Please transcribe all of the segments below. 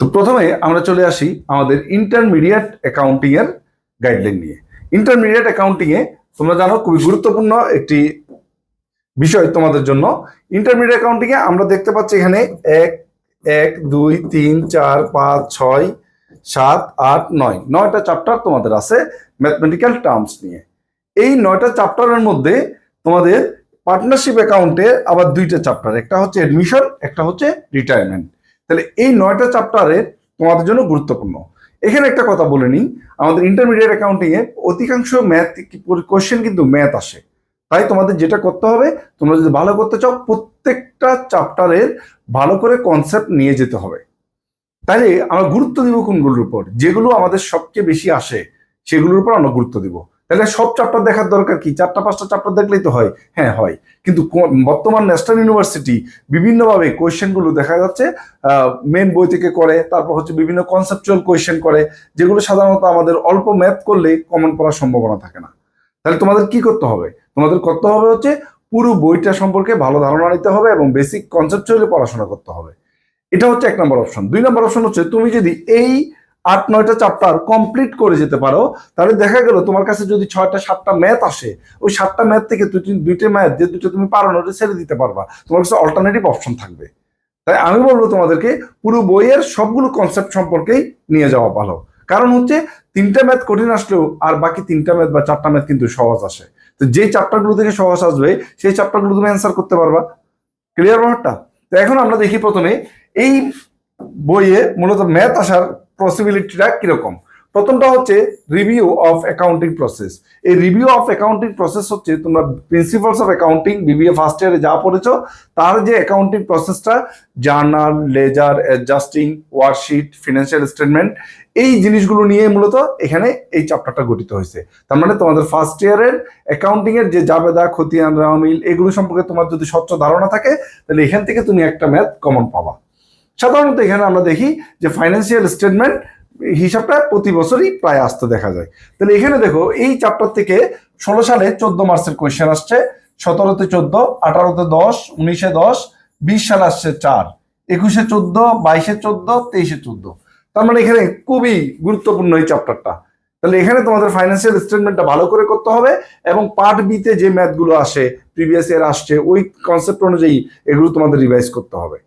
তো প্রথমে আমরা চলে আসি আমাদের ইন্টারমিডিয়েট অ্যাকাউন্টিং এর গাইডলাইন নিয়ে। ইন্টারমিডিয়েট অ্যাকাউন্টিং এ তোমরা জানো খুবই গুরুত্বপূর্ণ একটি বিষয় তোমাদের জন্য। ইন্টারমিডিয়েট অ্যাকাউন্টিং এ আমরা দেখতে পাচ্ছি এখানে এক এক, দুই, তিন, চার, পাঁচ, ছয়, সাত, আট, নয়। নয়টা চ্যাপ্টার তোমাদের আছে ম্যাথমেটিক্যাল টার্মস নিয়ে। এই নয়টা চ্যাপ্টারের মধ্যে তোমাদের পার্টনারশিপ অ্যাকাউন্টে আবার দুইটা চ্যাপ্টার একটা হচ্ছে অ্যাডমিশন একটা হচ্ছে রিটায়ারমেন্ট তাহলে এই নয়টা চ্যাপ্টারে তোমাদের জন্য গুরুত্বপূর্ণ। এখানে একটা কথা বলে নিই, আমাদের ইন্টারমিডিয়েট অ্যাকাউন্টিং এ অধিকাংশ ম্যাথ কোশ্চেন কিন্তু ম্যাথ আসে। তাই তোমাদের যেটা করতে হবে, তোমরা যদি ভালো করতে চাও, প্রত্যেকটা চ্যাপ্টারের ভালো করে কনসেপ্ট নিয়ে যেতে হবে। তাহলে আমরা গুরুত্ব দিব কোনগুলোর উপর? যেগুলো আমাদের সবচেয়ে বেশি আসে, সেগুলোর উপর আমরা গুরুত্ব দিব। তাহলে সব চ্যাপ্টার দেখার দরকার কি? চারটা, পাঁচটা চ্যাপ্টার দেখলেই তো হয়। হ্যাঁ হয়। কিন্তু বর্তমান ন্যাশনাল ইউনিভার্সিটি বিভিন্নভাবে কোয়েশ্চেনগুলো দেখা যাচ্ছে মেন বই থেকে করে, তারপর হচ্ছে বিভিন্ন কনসেপচুয়াল কোয়েশ্চেন করে, যেগুলো সাধারণত আমাদের অল্প ম্যাথ করলে কমন পড়ার সম্ভাবনা থাকে না। তাহলে তোমাদের কি করতে হবে? তোমাদের করতে হবে হচ্ছে পুরো বইটা সম্পর্কে ভালো ধারণা নিতে হবে এবং বেসিক কনসেপচুয়ালি পড়াশোনা করতে হবে। এটা হচ্ছে এক নম্বর অপশন দুই নম্বর অপশন হচ্ছে তুমি যদি এই আট, নয়টা চ্যাপ্টার কমপ্লিট করে যেতে পারো। তাহলে দেখা গেল তোমার কাছে যদি ছয়টা, সাতটা ম্যাথ আসে, ওই সাতটা ম্যাথ থেকে দুইটা ম্যাথ যে দুটো তুমি পারো না, ওটা ছেড়ে দিতে পারবা। তোমার কাছে অল্টারনেটিভ অপশন থাকবে। তাই আমি বলব তোমাদেরকে, পুরো বইয়ের সবগুলো কনসেপ্ট সম্পর্কেই নিয়ে যাওয়া ভালো। কারণ হচ্ছে, তিনটা ম্যাথ কঠিন আসলেও আর বাকি তিনটা ম্যাথ বা চারটা ম্যাথ কিন্তু সহজ আসে। তো যেই চ্যাপ্টারগুলো থেকে সহজ আসবে, সেই চ্যাপ্টারগুলো তুমি অ্যান্সার করতে পারবা। ক্লিয়ার ব্যাপারটা? তো এখন আমরা দেখি প্রথমে, এই বইয়ে মূলত ম্যাথ আসার পসিবিলিটিটা কীরকম? প্রথমটা হচ্ছে রিভিউ অফ অ্যাকাউন্টিং প্রসেস এই রিভিউ অফ অ্যাকাউন্টিং প্রসেস হচ্ছে তোমরা principles of accounting BBA first ইয়ারে যা পড়েছ, তার যে অ্যাকাউন্টিং প্রসেসটা journal ledger adjusting worksheet financial statement এই জিনিসগুলো নিয়ে মূলত এখানে এই চ্যাপ্টারটা গঠিত হয়েছে। তার মানে তোমাদের ফার্স্ট ইয়ারের অ্যাকাউন্টিং এর যে জাবেদা, খতিয়ান, রামিল, এগুলো সম্পর্কে তোমার যদি স্বচ্ছ ধারণা থাকে, তাহলে এখান থেকে তুমি একটা ম্যাথ কমন পাবা। সাধারণত এখানে আমরা দেখি যে ফাইন্যান্সিয়াল স্টেটমেন্ট হিসাবটা প্রতি বছরই প্রায় আসতে দেখা যায়। তাহলে এখানে দেখো, এই চ্যাপ্টার থেকে ষোলো সালে চোদ্দ মার্চের কোয়েশ্চেন আসছে, সতেরোতে চোদ্দ, আঠারোতে দশ, উনিশে দশ, বিশ সালে আসছে চার, একুশে চোদ্দ, বাইশে চোদ্দ, তেইশে চোদ্দ। তার মানে এখানে খুবই গুরুত্বপূর্ণ এই চ্যাপ্টারটা তাহলে এখানে তোমাদের ফাইন্যান্সিয়াল স্টেটমেন্টটা ভালো করে করতে হবে এবং পার্ট বিতে যে ম্যাথগুলো আসে প্রিভিয়াস ইয়ার আসছে, ওই কনসেপ্ট অনুযায়ী এগুলো তোমাদের রিভাইজ করতে হবে।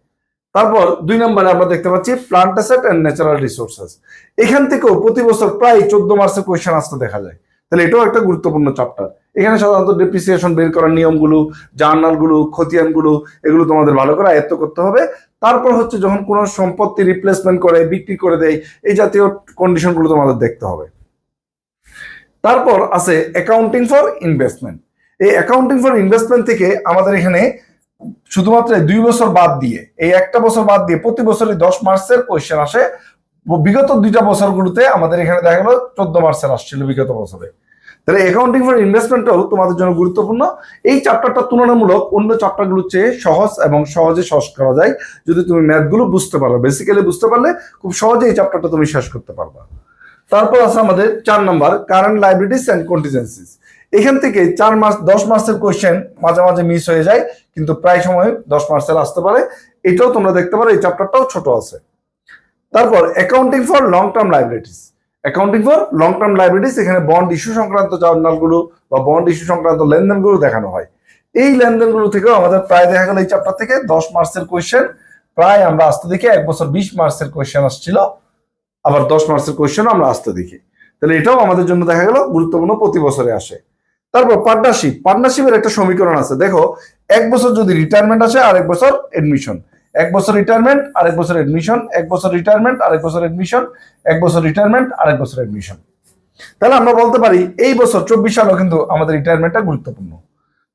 তারপর দুই নম্বরে আমরা দেখতে পাচ্ছি plant asset and natural resources এখান থেকেও প্রতি বছর প্রায় চোদ্দ মার্চের কোয়েশ্চেন আসতে দেখা যায়। তাহলে এটাও একটা গুরুত্বপূর্ণ চ্যাপ্টার এখানে সাধারণত ডেপ্রিসিয়েশন বের করার নিয়মগুলো জার্নালগুলো খতিয়ানগুলো, এগুলো তোমাদের ভালো করে আয়ত্ত করতে হবে। তারপর হচ্ছে যখন কোনো সম্পত্তি রিপ্লেসমেন্ট করে, বিক্রি করে দেয়, এই জাতীয় কন্ডিশনগুলো তোমাদের দেখতে হবে। তারপর আছে অ্যাকাউন্টিং ফর ইনভেস্টমেন্ট এই অ্যাকাউন্টিং ফর ইনভেস্টমেন্ট থেকে আমাদের এখানে শুধুমাত্র দুই বছর বাদ দিয়ে, এই একটা বছর বাদ দিয়ে প্রতি বছরই দশ মার্চের কোয়েশ্চেন আসে। বিগত দুইটা বছরগুলোতে আমাদের এখানে দেখা গেল চোদ্দ মার্চের আসছিল বিগত বছরে। তাহলে অ্যাকাউন্টিং ফর ইনভেস্টমেন্টও তোমাদের জন্য গুরুত্বপূর্ণ। এই চ্যাপ্টারটা তুলনামূলক অন্য চ্যাপ্টারগুলোর চেয়ে সহজ এবং সহজে সহজ করা যায়। যদি তুমি ম্যাথগুলো বুঝতে পারো বেসিক্যালি বুঝতে পারলে খুব সহজে এই চ্যাপ্টারটা তুমি শেষ করতে পারবা। তারপর আছে আমাদের চার number current liabilities and contingencies এখান থেকে চার মাস, দশ মাসের কোয়েশ্চেন মাঝে মাঝে মিস হয়ে যায়, কিন্তু প্রায় সময় দশ মাসের আসতে পারে। এটাও তোমরা দেখতে পারো, এই চ্যাপ্টারটাও ছোট আছে। তারপর accounting for long term liabilities accounting for long term liabilities এখানে বন্ড ইস্যু সংক্রান্ত জার্নালগুলো বা বন্ড ইস্যু সংক্রান্ত লেনদেনগুলো দেখানো হয়। এই লেনদেনগুলো থেকেও আমাদের প্রায় দেখা গেল এই চ্যাপ্টার থেকে দশ মার্চের কোয়েশ্চেন প্রায় আমরা আসতে দেখি, এক বছর বিশ মার্চের কোয়েশ্চেন আসছিল, আবার দশ মার্চের কোয়েশ্চেনও আমরা আসতে দেখি। তাহলে এটাও আমাদের জন্য দেখা গেল গুরুত্বপূর্ণ প্রতি বছরে আসে। তারপর পার্টনারশিপ পার্টনারশিপের একটা সমীকরণ আছে। দেখো, এক বছর যদি রিটায়ারমেন্ট আসে আর এক বছর এডমিশন এক বছর রিটায়ারমেন্ট আরেক বছর এডমিশন এক বছর রিটায়ারমেন্ট আরেক বছর এডমিশন এক বছর রিটায়ারমেন্ট আরেক বছর এডমিশন তাহলে আমরা বলতে পারি, এই বছর চব্বিশ সালও কিন্তু আমাদের রিটায়ারমেন্টটা গুরুত্বপূর্ণ।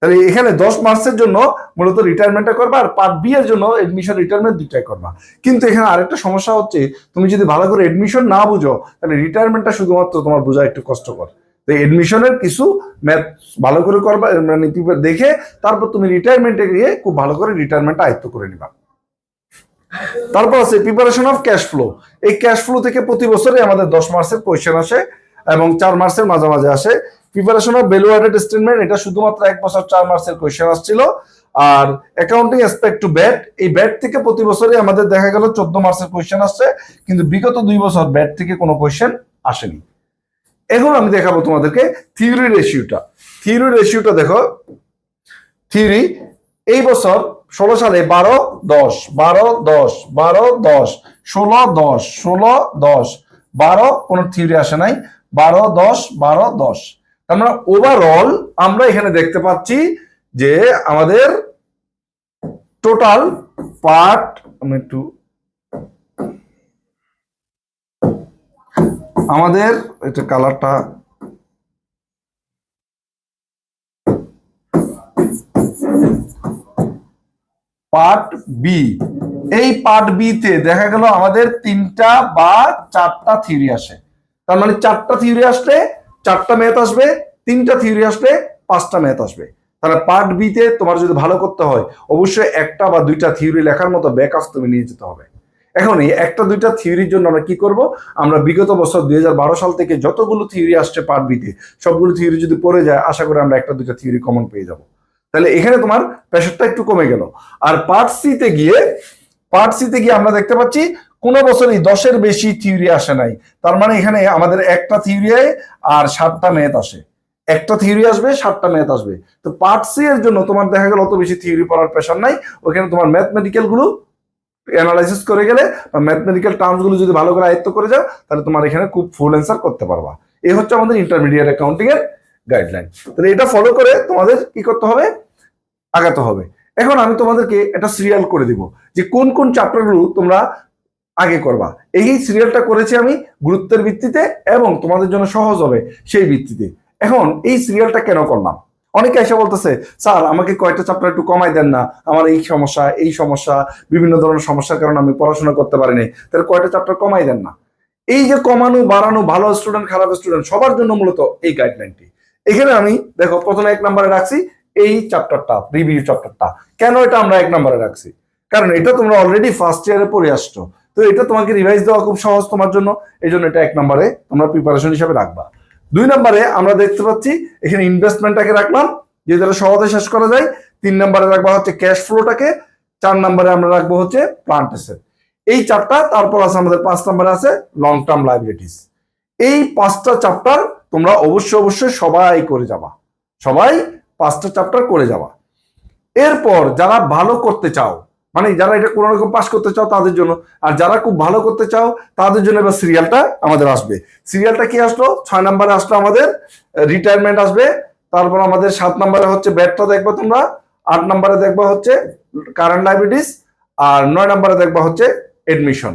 তাহলে এখানে দশ মার্চের জন্য মূলত রিটায়ারমেন্টটা করবা, আর পার্ট বি এর জন্য এডমিশন রিটায়ারমেন্ট দুটাই করবা। কিন্তু এখানে আরেকটা সমস্যা হচ্ছে, তুমি যদি ভালো করে এডমিশন না বুঝো, তাহলে রিটায়ারমেন্টটা শুধুমাত্র তোমার বোঝা একটু কষ্টকর। তো এডমিশনের কিছু ম্যাথ ভালো করে করবা মানে দেখে তারপর তুমি রিটায়ারমেন্টে গিয়ে খুব ভালো করে রিটায়ারমেন্টটা আয়ত্ত করে নিবা। তারপর আছে প্রিপারেশন অফ ক্যাশ ফ্লো এই ক্যাশ ফ্লো থেকে প্রতি বছরে আমাদের দশ মার্চের কোয়েশ্চেন আসে এবং চার মার্চের মাঝামাঝি আসে। Preparation of value added statement এটা শুধুমাত্র এক বছর চার মার্চের কোয়েশ্চেন আসছিল। আর অ্যাকাউন্টিং অ্যাসপেক্ট টু ব্যাট এই ব্যাট থেকে প্রতি বছরই আমাদের দেখা গেল চোদ্দ মার্চের কোয়েশ্চেন আসছে, কিন্তু বিগত দুই বছর ব্যাট থেকে কোনো কোয়েশ্চেন আসেনি। এখন আমি দেখাবো তোমাদেরকে থিওরি রেশিওটা থিওরি রেশিওটা দেখো। থিওরি এই বছর ষোলো সালে বারো, দশ বারো দশ বারো, দশ, ষোলো দশ ষোলো, দশ, বারো, কোনো থিওরি আসে নাই। বারো, দশ বারো, দশ। মানে ওভারঅল আমরা এখানে দেখতে পাচ্ছি যে আমাদের টোটাল পার্ট আমি একটু আমাদের এটা কালারটা পার্ট বি এই পার্ট বি তে দেখা গেল আমাদের তিনটা বা চারটা থিওরি আসে। তার মানে চারটা থিওরি আসলে চারটা ম্যাথ আসবে, তিনটা থিওরি আসলে পাঁচটা ম্যাথ আসবে। তাহলে পার্ট বি তে তোমার যদি ভালো করতে হয়, অবশ্যই একটা বা দুইটা থিওরি লেখার মতো ব্যাকআপ তুমি নিয়ে যেতে হবে। এখন এই একটা দুইটা থিওরির জন্য আমরা কি করব? আমরা বিগত বছর দুই হাজার বারো সাল থেকে যতগুলো থিওরি আসছে পার্ট বিতে সবগুলো থিওরি যদি পড়ে যায়, আশা করি আমরা একটা দুইটা থিওরি কমন পেয়ে যাব। তাহলে এখানে তোমার প্রেশারটা একটু কমে গেল। আর পার্ট সিতে গিয়ে পার্ট সিতে গিয়ে আমরা দেখতে পাচ্ছি, কোনো বছরই দশের বেশি থিওরি আসে নাই। তার মানে এখানে আমাদের একটা থিওরি আর সাতটা ম্যাথ আসে। একটা থিওরি আসবে, সাতটা ম্যাথ আসবে। তো পার্ট সি এর জন্য তোমার দেখা গেল অত বেশি থিওরি পড়ার প্রেশার নাই। ওখানে তোমার ম্যাথমেটিক্যালগুলো অ্যানালাইসিস করে গেলে বা ম্যাথমেটিক্যাল টার্মসগুলো যদি ভালো করে আয়ত্ত করে যাও, তাহলে তোমার এখানে খুব ফুল অ্যান্সার করতে পারবা। এই হচ্ছে আমাদের ইন্টারমিডিয়েট অ্যাকাউন্টিং এর গাইডলাইন তাহলে এটা ফলো করে তোমাদের কি করতে হবে? আগাতে হবে। এখন আমি তোমাদেরকে একটা সিরিয়াল করে দিব, যে কোন কোন চ্যাপ্টারগুলো তোমরা আগে করবা। এই সিরিয়ালটা করেছি আমি গুরুত্বের ভিত্তিতে এবং তোমাদের জন্য সহজ হবে সেই ভিত্তিতে। এখন এই সিরিয়ালটা কেন করলাম? অনেকে এসে বলতেছে, স্যার, আমাকে কয়টা চ্যাপ্টার একটু কমাই দেন না। আমার এই সমস্যা এই সমস্যা, বিভিন্ন ধরনের সমস্যার কারণে আমি পড়াশোনা করতে পারিনি। তাহলে কয়টা চ্যাপ্টার কমাই দেন না। এই যে কমানো, বাড়ানো, ভালো স্টুডেন্ট খারাপ স্টুডেন্ট সবার জন্য মূলত এই গাইডলাইনটি এখানে আমি, দেখো, প্রথমে এক নম্বরে রাখছি, এই চ্যাপ্টারটা রিভিউ চ্যাপ্টারটা কেন এটা আমরা এক নম্বরে রাখছি? কারণ এটা তোমরা অলরেডি ফার্স্ট ইয়ারে পড়ে আসছো। তো এটা তোমাকে রিভাইজ দেওয়া খুব সহজ তোমার জন্য। এই জন্য এটা এক নম্বরে তোমরা প্রিপারেশন হিসাবে রাখবা। দুই নম্বরে আমরা দেখতে পাচ্ছি, এখানে ইনভেস্টমেন্টটাকে রাখলাম, যে যারা সহজে শেষ করা যায়। তিন নম্বরে রাখবা হচ্ছে ক্যাশ ফ্লোটাকে চার নম্বরে আমরা রাখব হচ্ছে প্লান্ট এই চারটা তারপর আছে আমাদের পাঁচ নম্বরে আছে লং টার্ম লাইবিলিটিস এই পাঁচটা চ্যাপ্টার তোমরা অবশ্যই অবশ্যই সবাই করে যাবা। সবাই পাঁচটা চ্যাপ্টার করে যাওয়া এরপর যারা ভালো করতে চাও মানে যারা এটা কোনো রকম পাস করতে চাও তাদের জন্য। আর যারা খুব ভালো করতে চাও তাদের জন্য এবার সিরিয়ালটা আমাদের আসবে। সিরিয়ালটা কি আসলো? ছয় নাম্বারে আসলো আমাদের রিটায়ারমেন্ট আসবে। তারপর আমাদের সাত নাম্বারে হচ্ছে ব্যাটটা দেখবে তোমরা, আট নাম্বারে দেখবা হচ্ছে কারেন্ট ডায়াবেটিস আর নয় নাম্বারে দেখবা হচ্ছে এডমিশন